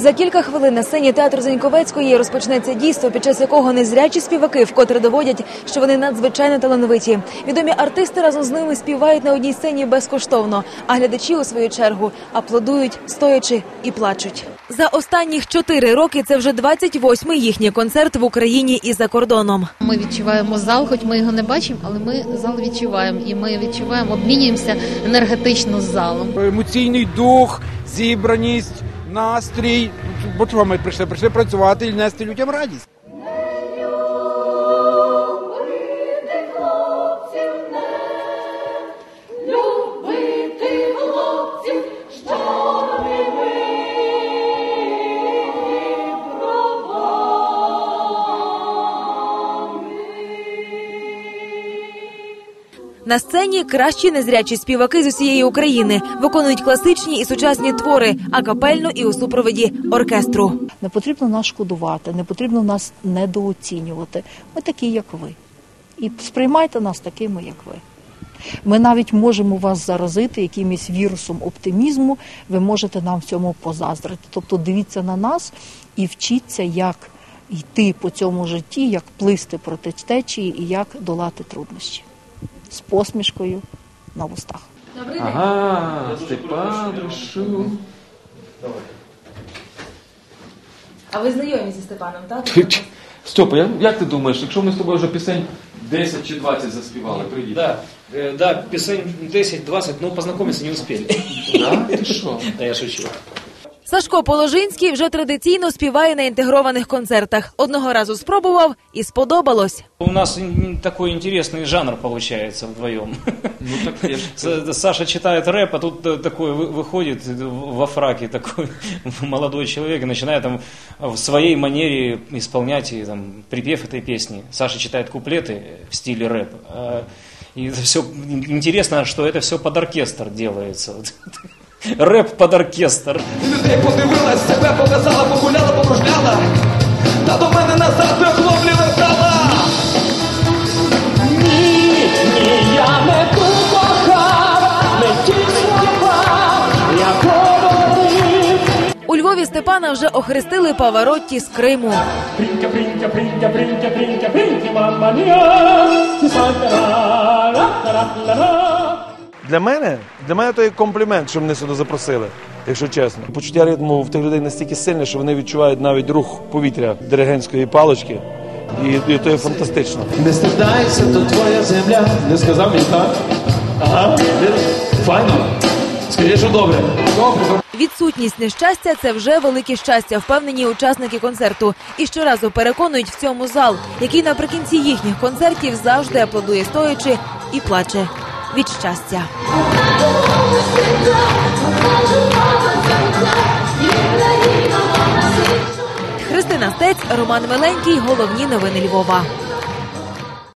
За кілька хвилин на сцені театру Заньковецької розпочнеться дійство, під час якого незрячі співаки вкотре доводять, що вони надзвичайно талановиті. Відомі артисти разом з ними співають на одній сцені безкоштовно, а глядачі у свою чергу аплодують, стоячи і плачуть. За останніх чотири роки це вже 28-й їхній концерт в Україні і за кордоном. Ми відчуваємо зал, хоч ми його не бачимо, але ми зал відчуваємо. І ми відчуваємо, обмінюємося енергетично з залом. емоційний дух, зібраність, настрій. Бо чого ми прийшли? Прийшли працювати і нести людям радість. На сцені кращі незрячі співаки з усієї України виконують класичні і сучасні твори, а капельно і у супроводі оркестру. Не потрібно нас шкодувати, не потрібно нас недооцінювати. Ми такі, як ви. І сприймайте нас такими, як ви. Ми навіть можемо вас заразити якимось вірусом оптимізму, ви можете нам в цьому позаздрити. Тобто дивіться на нас і вчіться, як йти по цьому житті, як плисти проти течії і як долати труднощі з посмішкою на вустах. Ага, Степан прийшов. А ви знайомі зі Степаном, так? Степа, я- як ти думаєш, якщо ми з тобою вже пісень 10 чи 20 заспівали, приїдь. Да, э, да, писань 10-20, но познакомиться не успели. Да? Ти що? Да, я шучу. Сашко Положинський вже традиційно співає на інтегрованих концертах. Одного разу спробував і сподобалось. У нас ин- такой интересный жанр получается вдвоем. Ну так я ж... С- Саша читает рэп, а тут э, такой вы- выходит во фраке такой молодой человек и начинает там в своей манере исполнять и, там, припев этой песни. Саша читает куплеты в стиле рэп. а, И это все интересно, что это все под оркестр делается. Рэп под оркестр. Людей подивилась, себе показала, погуляла, покружляла. Та до мене назад до хлоплі вертала. Ні, ні, я не ту кохав, не ті слова, я говорив. У Львові Степана вже охрестили Паваротті з Криму. Принька, принька, принька, принька, принька, принька, мамма мія. Ра-ра-ра-ра-ра-ра. Для мене, для мене то є комплімент, що мене сюди запросили, якщо чесно. Почуття ритму в тих людей настільки сильне, що вони відчувають навіть рух повітря диригентської палочки. І, і то є фантастично. Не стидайся, то твоя земля. Не сказав мені так? Ага, файно. Скажи, що добре. Добре, добре. Відсутність нещастя це вже велике щастя, впевнені учасники концерту. І щоразу переконують в цьому зал, який наприкінці їхніх концертів завжди аплодує стоячи і плаче від щастя. Христина Стець, Роман Миленький. Головні новини Львова.